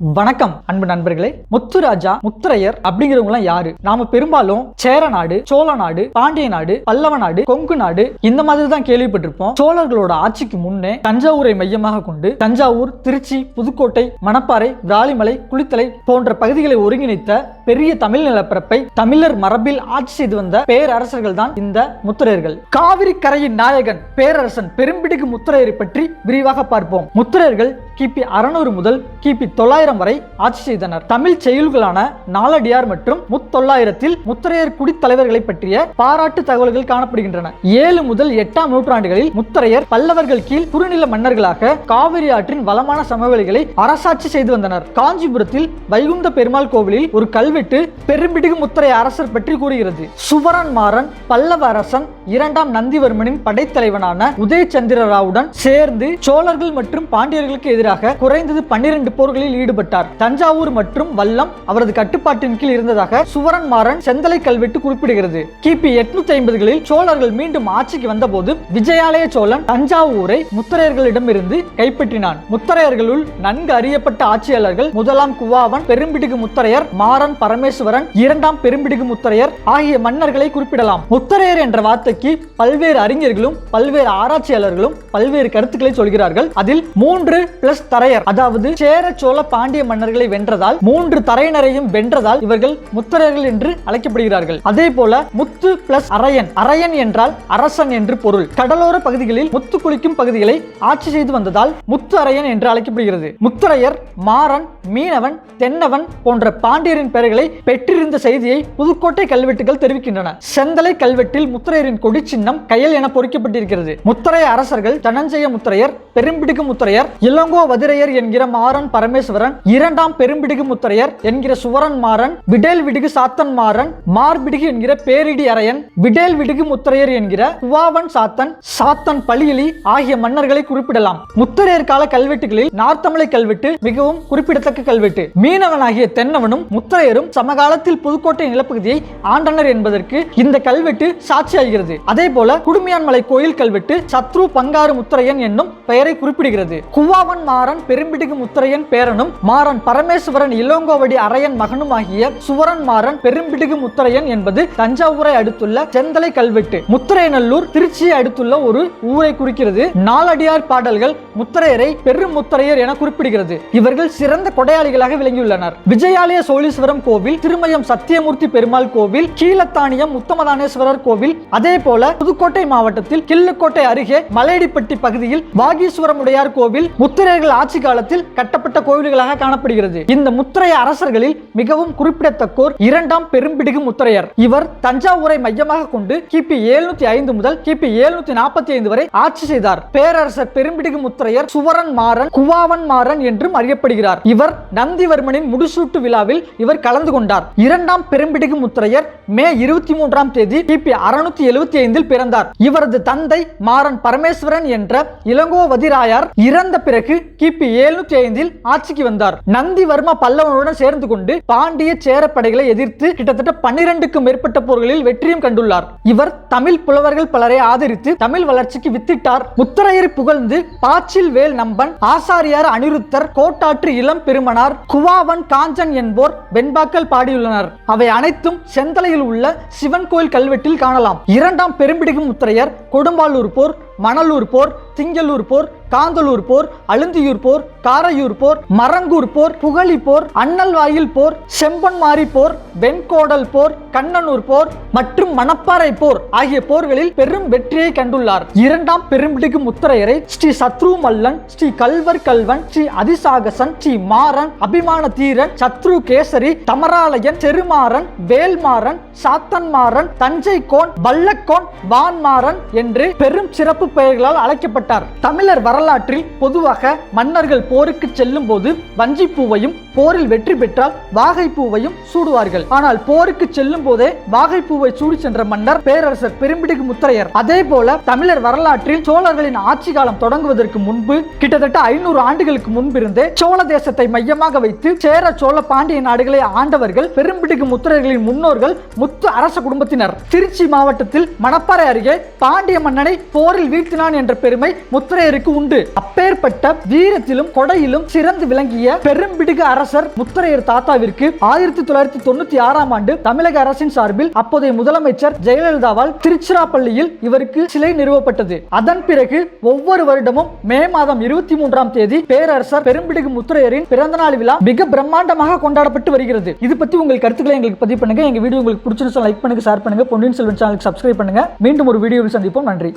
வணக்கம் அன்பு நண்பர்களே. முத்துராஜா முத்துரையர் அப்படிங்கிறவங்க யாரு? நாம பெரும்பாலும் சேர நாடு சோழ நாடு பாண்டிய நாடு பல்லவ நாடு கொங்கு நாடு இந்த மாதிரி தான் கேள்விப்பட்டிருப்போம். சோழர்களோட ஆட்சிக்கு முன்னே தஞ்சாவூரை மையமாக கொண்டு தஞ்சாவூர் திருச்சி புதுக்கோட்டை மணப்பாறை விராலிமலை குளித்தலை போன்ற பகுதிகளை ஒருங்கிணைத்த பெரிய தமிழ் நிலப்பரப்பை தமிழர் மரபில் ஆட்சி செய்து வந்த பேரரசர்கள் தான் இந்த முத்துரையர்கள். காவிரி கரையின் நாயகன் பேரரசன் பெரும்பிடுகு முத்துரையரை பற்றி விரிவாக பார்ப்போம். முத்துரையர்கள் கிபி அறுநூறு முதல் கிபி தொள்ளாயிரம் வரை ஆட்சி செய்தனர். தமிழ் செயல்களான நாலடியார் மற்றும் முத்தொள்ளாயிரத்தில் முத்தரையர் குடித்தலைவர்களை பற்றிய பாராட்டு தகவல்கள் காணப்படுகின்றன. ஏழு முதல் எட்டாம் நூற்றாண்டுகளில் முத்தரையர் பல்லவர்கள் கீழ் குறுநில மன்னர்களாக காவிரி ஆற்றின் வளமான சமவெளிகளை அரசாட்சி செய்து வந்தனர். காஞ்சிபுரத்தில் வைகுந்த பெருமாள் கோவிலில் ஒரு கல்வெட்டு பெரும்பிடுகு முத்தரைய அரசர் பற்றி கூறுகிறது. சுவரன் மாறன் பல்லவ அரசன் இரண்டாம் நந்திவர்மனின் படைத்தலைவனான உதயச்சந்திர ராவுடன் சேர்ந்து சோழர்கள் மற்றும் பாண்டியர்களுக்கு எதிராக எதிராக குறைந்தது பன்னிரண்டு போர்களில் ஈடுபட்டார். தஞ்சாவூர் மற்றும் வல்லம் அவரது கட்டுப்பாட்டின் கீழ் இருந்ததாக சுவரன் மாறன் செந்தலை கல்வெட்டு குறிப்பிடுகிறது. கிபி எட்நூத்தி ஐம்பதுகளில் சோழர்கள் மீண்டும் ஆட்சிக்கு வந்தபோது விஜயாலய சோழன் தஞ்சாவூரை முத்தரையர்களிடமிருந்து கைப்பற்றினான். முத்தரையர்களுள் நன்கு அறியப்பட்ட ஆட்சியாளர்கள் முதலாம் குவாவன் பெரும்பிடுகு முத்தரையர் மாறன் பரமேஸ்வரன் இரண்டாம் பெரும்பிடுகு முத்தரையர் ஆகிய மன்னர்களை குறிப்பிடலாம். முத்தரையர் என்ற வார்த்தைக்கு பல்வேறு அறிஞர்களும் பல்வேறு ஆராய்ச்சியாளர்களும் பல்வேறு கருத்துக்களை சொல்கிறார்கள். அதில் மூன்று பிளஸ் தரையர் அதாவது சேர சோழ பாண்டிய மன்னர்களை வென்றதால் மூன்று தரையினரையும் வென்றதால் இவர்கள் முத்தரையர்கள் என்று அழைக்கப்படுகிறார்கள். அதே போல முத்து பிளஸ் அரையன் அரையன் என்றால் அரசன் என்று பொருள். கடலோர பகுதிகளில் முத்து குளிக்கும் பகுதிகளை ஆட்சி செய்து வந்ததால் முத்து அரையன் என்று அழைக்கப்படுகிறது. முத்தரையர் மாறன் மீனவன் தென்னவன் போன்ற பாண்டியரின் பெயர்களை பெற்றிருந்த செய்தியை புதுக்கோட்டை கல்வெட்டுகள் தெரிவிக்கின்றன. செந்தலை கல்வெட்டில் முத்தரையரின் கொடி சின்னம் கையல் என பொறிக்கப்பட்டிருக்கிறது. முத்தரைய அரசர்கள் தனஞ்சய முத்தரையர் பெரும்பிடுக்கு முத்தரையர் இளங்கோ வதிரையர் என்கிற மாறன் பரமேஸ்வரன் இரண்டாம் பெரும்பிடுகு முத்தரையர் என்கிற சுவரன் மாறன் விடேல் விடுகு சாத்தன் மாறன் மார்பிடுகு என்கிற பேரிடி அரையன் விடேல் விடுகு முத்தரையர் என்கிற குவாவன் சாத்தன் சாத்தன் பலியலி ஆகிய மன்னர்களை குறிப்பிடலாம். முத்தரையர் கால கல்வெட்டுகளில் நார்த்தமிழை கல்வெட்டு மிகவும் குறிப்பிடத்தக்க கல்வெட்டு. மீனவனாகிய தென்னவனும் முத்தரையரும் சமகாலத்தில் புதுக்கோட்டை நிலப்பகுதியை ஆண்டனர் என்பதற்கு இந்த கல்வெட்டு சாட்சியாகிறது. அதே போல குடுமியான்மலை கோயில் கல்வெட்டு சத்ரு பங்காறு முத்தரையன் என்னும் பெயரை குறிப்பிடுகிறது. குவாவன் மாறன் பெரும்பிடுகு முத்திரையன் பேரனும் மாறன் பரமேஸ்வரன் இளங்கோவடி அரையன் மகனும் ஆகிய சுவரன் மாறன் பெரும்பிடுகு முத்திரையன் என்பது தஞ்சாவூரை அடுத்துள்ள செந்தலை கல்வெட்டு. முத்திரையநல்லூர் திருச்சியை அடுத்துள்ள ஒரு ஊரை குறிக்கிறது. நாலடியார் பாடல்கள் முத்திரையரை பெரும் முத்திரையர் என குறிப்பிடுகிறது. இவர்கள் சிறந்த கொடையாளிகளாக விளங்கியுள்ளனர். விஜயாலய சோழீஸ்வரம் கோவில் திருமயம் சத்தியமூர்த்தி பெருமாள் கோவில் கீழத்தானியம் உத்தமதானேஸ்வரர் கோவில் அதே போல புதுக்கோட்டை மாவட்டத்தில் கிள்ளுக்கோட்டை அருகே மலையடிப்பட்டி பகுதியில் வாகீஸ்வரம் உடையார் கோவில் முத்திரையர்கள் அரசர்கள் ஆட்சி காலத்தில் கட்டப்பட்ட கோவில்களாக காணப்படுகிறது. இந்த முத்திரைய அரசர்களில் மிகவும் குறிப்பிடத்தக்கோர் இரண்டாம் பெரும்பிடுகு முத்திரையர். இவர் தஞ்சாவூரை மையமாக கொண்டு கிபி எழுநூத்தி ஐந்து முதல் கிபி எழுநூத்தி நாற்பத்தி ஐந்து வரை ஆட்சி செய்தார். பேரரசர் பெரும்பிடுகு முத்திரையர் சுவரன் மாறன் குவாவன் மாறன் என்றும் அறியப்படுகிறார். இவர் நந்திவர்மனின் முடிசூட்டு விழாவில் இவர் கலந்து கொண்டார். இரண்டாம் பெரும்பிடுகு முத்திரையர் மே இருபத்தி மூன்றாம் தேதி கிபி அறுநூத்தி எழுபத்தி ஐந்தில் பிறந்தார். இவரது தந்தை மாறன் பரமேஸ்வரன் என்ற இளங்கோவதிராயார் இறந்த பிறகு கிபி எழுநூற்றி ஐந்தில் ஆட்சிக்கு வந்தார். நந்திவர்ம பல்லவனுடன் சேர்ந்து கொண்டு பாண்டிய சேர படைகளை எதிர்த்து கிட்டத்தட்ட பன்னிரண்டுக்கும் மேற்பட்ட போர்களில் வெற்றியும் கண்டுள்ளார். இவர் தமிழ் புலவர்கள் பலரை ஆதரித்து தமிழ் வளர்ச்சிக்கு வித்திட்டார். முத்தரையர் புகழ்ந்து பாச்சில் வேல் நம்பன் ஆசாரியார் அனிருத்தர் கோட்டாற்று இளம் பெருமனார் குவாவன் காஞ்சன் என்போர் வெண்பாக்கள் பாடியுள்ளனர். அவை அனைத்தும் செந்தலையில் உள்ள சிவன் கோயில் கல்வெட்டில் காணலாம். இரண்டாம் பெரும்பிடுகு முத்திரையர் கொடும்பாலூர் போர் மணலூர் போர் திங்களூர் போர் காந்தலூர் போர் அழுந்தியூர் போர் காரையூர் போர் மரங்கூர் போர் புகழி போர் அண்ணல்வாயில் போர் செம்பன்மாரி போர் வெண்கோடல் போர் கண்ணனூர் போர் மற்றும் மணப்பாறை போர் ஆகிய போர்களில் பெரும் வெற்றியை கண்டுள்ளார். இரண்டாம் பெரும்பிடுகு முத்திரையரை ஸ்ரீ சத்ரு மல்லன் ஸ்ரீ கல்வர் கல்வன் ஸ்ரீ அதிசாகசன் ஸ்ரீ மாறன் அபிமான தீரன் சத்ரு கேசரி தமராலயன் செருமாறன் வேல்மாறன் சாத்தன்மாறன் தஞ்சை கோன் வல்லக்கோன் வான்மாறன் என்று பெரும் சிறப்பு பெயர்களால் அழைக்கப்பட்டார். தமிழர் வரலாற்றில் பொதுவாக மன்னர்கள் போருக்கு செல்லும் போது வஞ்சிப்பூவையும் போரில் வெற்றி பெற்றால் வாகைப்பூவையும் சூடுவார்கள். ஆனால் போருக்கு செல்லும் போதே வாகைப்பூவை சூடி சென்ற மன்னர் பேரரசர் பெரும்பிடுகு முத்திரையர். அதே போல தமிழர் வரலாற்றில் சோழர்களின் ஆட்சி காலம் தொடங்குவதற்கு முன்பு கிட்டத்தட்ட ஐநூறு ஆண்டுகளுக்கு முன்பிருந்தே சோழ தேசத்தை மையமாக வைத்து சேர சோழ பாண்டிய நாடுகளை ஆண்டவர்கள் பெரும்பிடுகு முத்திரையர்களின் முன்னோர்கள் முத்து அரச குடும்பத்தினர். திருச்சி மாவட்டத்தில் மணப்பாறை அருகே பாண்டிய மன்னனை போரில் வீழ்த்தினான் என்ற பெருமை முத்திரையருக்கு உண்டு. அப்பேற்பட்ட வீரத்திலும் கொடையிலும் சிறந்து விளங்கிய பெரும்பிடுகு அரசர் முத்தரையர் தாத்தாவிற்கு ஆயிரத்தி தொள்ளாயிரத்தி தொண்ணூத்தி ஆறாம் ஆண்டு தமிழக அரசின் சார்பில் அப்போதைய முதலமைச்சர் ஜெயலலிதாவால் திருச்சிராப்பள்ளியில் இவருக்கு சிலை நிறுவப்பட்டது. அதன் பிறகு ஒவ்வொரு வருடமும் மே மாதம் இருபத்தி மூன்றாம் தேதி பேரரசர் பெரும்பிடுகு முத்துரையரின் பிறந்த நாள் விழா மிக பிரம்மாண்டமாக கொண்டாடப்பட்டு வருகிறது. இது பத்தி உங்கள் கருத்துக்களை எங்களுக்கு பதிவு பண்ணுங்க. எங்க வீடியோ உங்களுக்கு பிடிச்சிருந்தா லைக் பண்ணுங்க ஷேர் பண்ணுங்க. பொன்னியின் செல்வன் சேனலுக்கு சப்ஸ்கிரைப் பண்ணுங்க. மீண்டும் ஒரு வீடியோவில் சந்திப்போம். நன்றி.